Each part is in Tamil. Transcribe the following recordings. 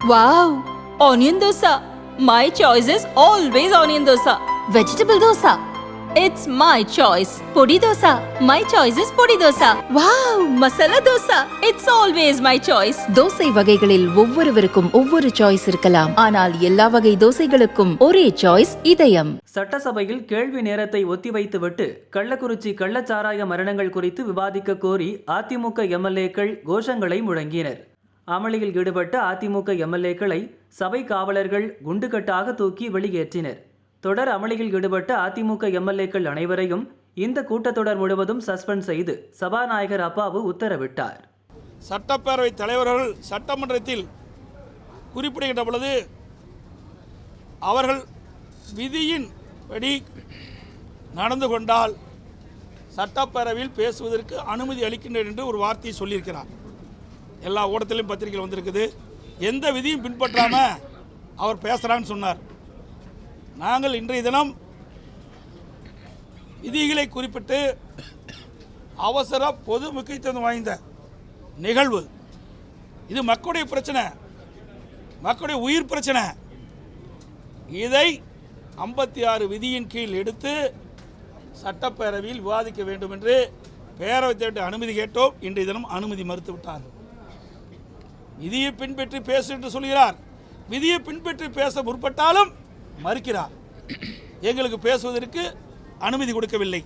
Wow! Onion dosa. My choice is always onion dosa. Vegetable dosa. It's my choice. Podi dosa. My choice is podi dosa. Wow! Masala dosa. It's always my choice. Dosa வகைகளில் ஒவ்வொருவருக்கும் ஒவ்வொரு சாய்ஸ் இருக்கலாம் ஆனால் எல்லா வகை தோசைகளுக்கும் ஒரே சாய்ஸ் இதயம் சட்டசபையில் கேள்வி நேரத்தை ஒத்திவைத்துவிட்டு கள்ளக்குறிச்சி கள்ளச்சாராய மரணங்கள் குறித்து விவாதிக்க கோரி அதிமுக எம்எல்ஏக்கள் கோஷங்களை முழங்கினர் அமளியில் ஈடுபட்ட அதிமுக எம்எல்ஏக்களை சபை காவலர்கள் குண்டுகட்டாக தூக்கி வெளியேற்றினர். தொடர் அமளியில் ஈடுபட்ட அதிமுக எம்எல்ஏக்கள் அனைவரையும் இந்த கூட்டத்தொடர் முழுவதும் சஸ்பெண்ட் செய்து சபாநாயகர் அப்பாவு உத்தரவிட்டார். சட்டப்பேரவை தலைவர்கள் சட்டமன்றத்தில் குறிப்பிடுகின்ற பொழுது அவர்கள் விதியின் படி நடந்து கொண்டால் சட்டப்பேரவையில் பேசுவதற்கு அனுமதி அளிக்கின்றேன் என்று ஒரு வார்த்தையை சொல்லியிருக்கிறார். எல்லா ஊடகத்திலும் பத்திரிகையில் வந்திருக்குது. எந்த விதியும் பின்பற்றாம அவர் பேசுகிறான்னு சொன்னார். நாங்கள் இன்றைய தினம் விதிகளை குறிப்பிட்டு அவசர பொது முக்கியத்துவம் வாய்ந்த நிகழ்வு. இது மக்களுடைய பிரச்சனை. மக்களுடைய உயிர் பிரச்சனை. இதை ஐம்பத்தி ஆறு விதியின் கீழ் எடுத்து சட்டப்பேரவையில் விவாதிக்க வேண்டும் என்று பேரவைத் அனுமதி கேட்டோம். இன்றைய தினம் அனுமதி மறுத்து விட்டார்கள் விதியை பின்பற்றி பேசு என்று சொல்கிறார். விதியை பின்பற்றி பேச முற்பட்டாலும் மறுக்கிறார். எங்களுக்கு பேசுவதற்கு அனுமதி கொடுக்கவில்லை.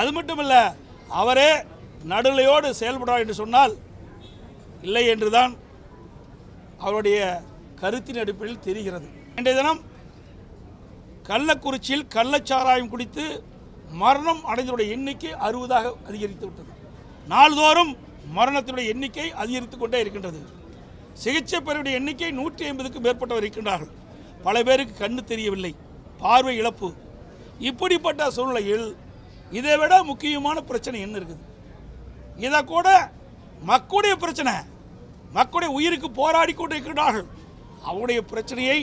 அது மட்டுமல்ல அவரே நடுநிலையோடு செயல்படுறார் என்று சொன்னால் இல்லை என்றுதான் அவருடைய கருத்தின் அடிப்படையில் தெரிகிறது. இன்றைய தினம் கள்ளக்குறிச்சியில் கள்ளச்சாராயம் குடித்து மரணம் அடைந்தவருடைய எண்ணிக்கை அறுபதாக அதிகரித்து விட்டது. நாள்தோறும் மரணத்தினுடைய எண்ணிக்கை அதிகரித்து கொண்டே இருக்கின்றது. சிகிச்சை பெறவுடைய எண்ணிக்கை நூற்றி ஐம்பதுக்கும் மேற்பட்டவர் இருக்கின்றார்கள். பல பேருக்கு கண்ணு தெரியவில்லை பார்வை இழப்பு. இப்படிப்பட்ட சூழ்நிலையில் இதை விட முக்கியமான பிரச்சனை என்ன இருக்குது? இதை கூட மக்களுடைய பிரச்சனை. மக்களுடைய உயிருக்கு போராடி கொண்டு இருக்கிறார்கள் அவருடைய பிரச்சனையை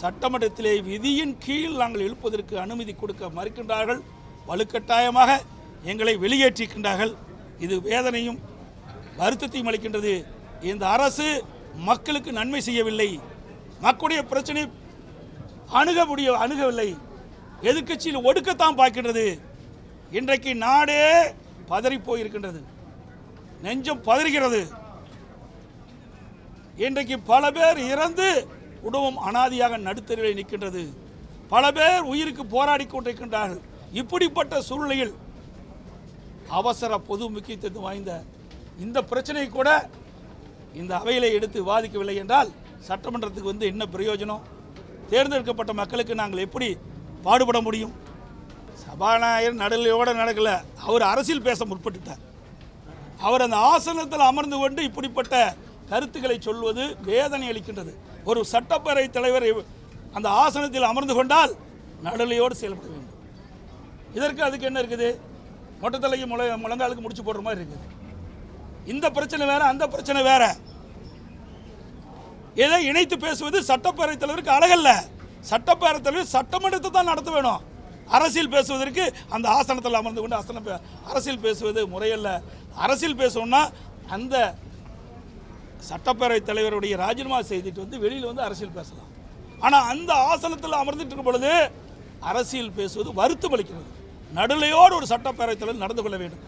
சட்டமன்றத்திலே விதியின் கீழ் நாங்கள் எழுப்பதற்கு அனுமதி கொடுக்க மறுக்கின்றார்கள். வலுக்கட்டாயமாக எங்களை வெளியேற்றிருக்கின்றார்கள் இது வேதனையும் வருத்தத்தையும் அளிக்கின்றது. இந்த அரசு மக்களுக்கு நன்மை செய்யவில்லை. மக்களுடைய பிரச்சனை அணுக முடிய அணுகவில்லை. எதிர்க்கட்சியில் ஒடுக்கத்தான் பார்க்கின்றது. இன்றைக்கு நாடே பதறி போயிருக்கின்றது நெஞ்சம் பதறுகிறது. இன்றைக்கு பல பேர் இறந்து குடும்பம் அனாதியாக நடுத்தருவில் நிற்கின்றது. பல பேர் உயிருக்கு போராடி கொண்டிருக்கின்றார்கள். இப்படிப்பட்ட சூழ்நிலையில் அவசர பொது முக்கியத்துவம் வாய்ந்த இந்த பிரச்சனையை கூட இந்த அவையில் எடுத்து விவாதிக்கவில்லை என்றால் சட்டமன்றத்துக்கு வந்து என்ன பிரயோஜனம்? தேர்ந்தெடுக்கப்பட்ட மக்களுக்கு நாங்கள் எப்படி பாடுபட முடியும்? சபாநாயகர் நடுநிலையோடு நடக்கலை. அவர் அரசியல் பேச முற்பட்டுட்டார். அவர் அந்த ஆசனத்தில் அமர்ந்து கொண்டு இப்படிப்பட்ட கருத்துக்களை சொல்வது வேதனை அளிக்கின்றது. ஒரு சட்டப்பேரவை தலைவர் அந்த ஆசனத்தில் அமர்ந்து கொண்டால் நடுநிலையோடு செயல்பட வேண்டும். இதற்கு அதுக்கு என்ன இருக்குது? மொட்டத்தலைக்கு முளை முழங்காலுக்கு முடிச்சு போடுற மாதிரி இருக்குது. இந்த பிரச்சனை வேற அந்த பிரச்சனை வேற. இதை இணைத்து பேசுவது சட்டப்பேரவைத் தலைவருக்கு அழகல்ல. சட்டப்பேரவைத் தலைவர் சட்டமன்றத்தை தான் நடத்த வேணும். அரசியல் பேசுவதற்கு அந்த ஆசனத்தில் அமர்ந்து கொண்டு ஆசனம் பே- அரசியல் பேசுவது முறையல்ல. அரசியல் பேசணும்னா அந்த சட்டப்பேரவைத் தலைவருடைய ராஜினாமா செய்துட்டு வந்து வெளியில் வந்து அரசியல் பேசலாம். ஆனால் அந்த ஆசனத்தில் அமர்ந்துட்டு இருக்கும் பொழுது அரசியல் பேசுவது வருத்தம் அளிக்கிறது நடுநிலையோடு ஒரு சட்டப்பேரவைத் தலைவர் நடந்து கொள்ள வேண்டும்.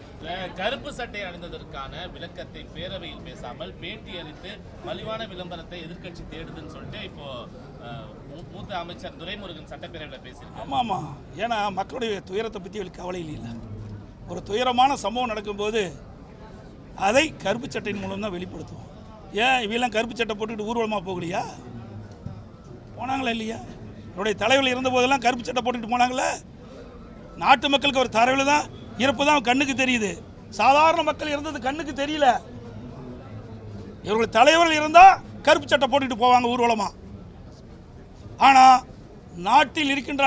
கருப்பு சட்டை அணிந்ததற்கான விளக்கத்தை பேரவையில் பேசாமல் பேட்டி அளித்து மலிவான விளம்பரத்தை எதிர்க்கட்சி தேடுதுன்னு சொல்லிட்டு இப்போ மூத்த அமைச்சர் துரைமுருகன் சட்டப்பேரவையில் பேசியிருக்காரு. ஆமாம் ஆமாம் ஏன்னா மக்களுடைய துயரத்தை பற்றி அவளுக்கு கவலை இல்லை ஒரு துயரமான சம்பவம் நடக்கும்போது அதை கருப்பு சட்டையின் மூலம் தான் வெளிப்படுத்துவோம். ஏன் இவெல்லாம் கருப்பு சட்டை போட்டுக்கிட்டு ஊர்வலமாக போகலையா? போனாங்களா இல்லையா? என்னுடைய தலைவர் இருந்த போதெல்லாம் கருப்பு சட்டை போட்டுக்கிட்டு போனாங்களே? நாட்டு மக்களுக்கு ஒரு தரவில் தான் இருப்பு தான் கண்ணுக்கு தெரியுது. சாதாரண மக்கள் இருந்தது கண்ணுக்கு தெரியல. இவர்கள் தலைவர்கள் இருந்தால் கருப்பு சட்டை போட்டுக்கிட்டு போவாங்க ஊர்வலமாக ஆனால் நாட்டில் இருக்கின்ற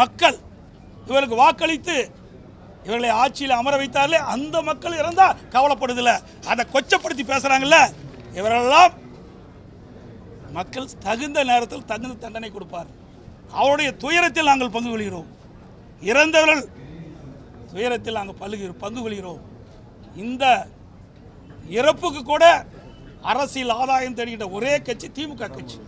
மக்கள் இவருக்கு வாக்களித்து இவர்களை ஆட்சியில் அமர வைத்தாலே அந்த மக்கள் இருந்தால் கவலைப்படுதில்ல அதை கொச்சப்படுத்தி பேசுறாங்கல்ல. இவரெல்லாம் மக்கள் தகுந்த நேரத்தில் தகுந்த தண்டனை கொடுப்பார். அவருடைய துயரத்தில் நாங்கள் பங்கு கொள்கிறோம். இறந்தவர்கள் துயரத்தில் நாங்கள் பல்கு பங்கு கொள்கிறோம். இந்த இறப்புக்கு கூட அரசியல் ஆதாயம் தேடுகின்ற ஒரே கட்சி திமுக கட்சி.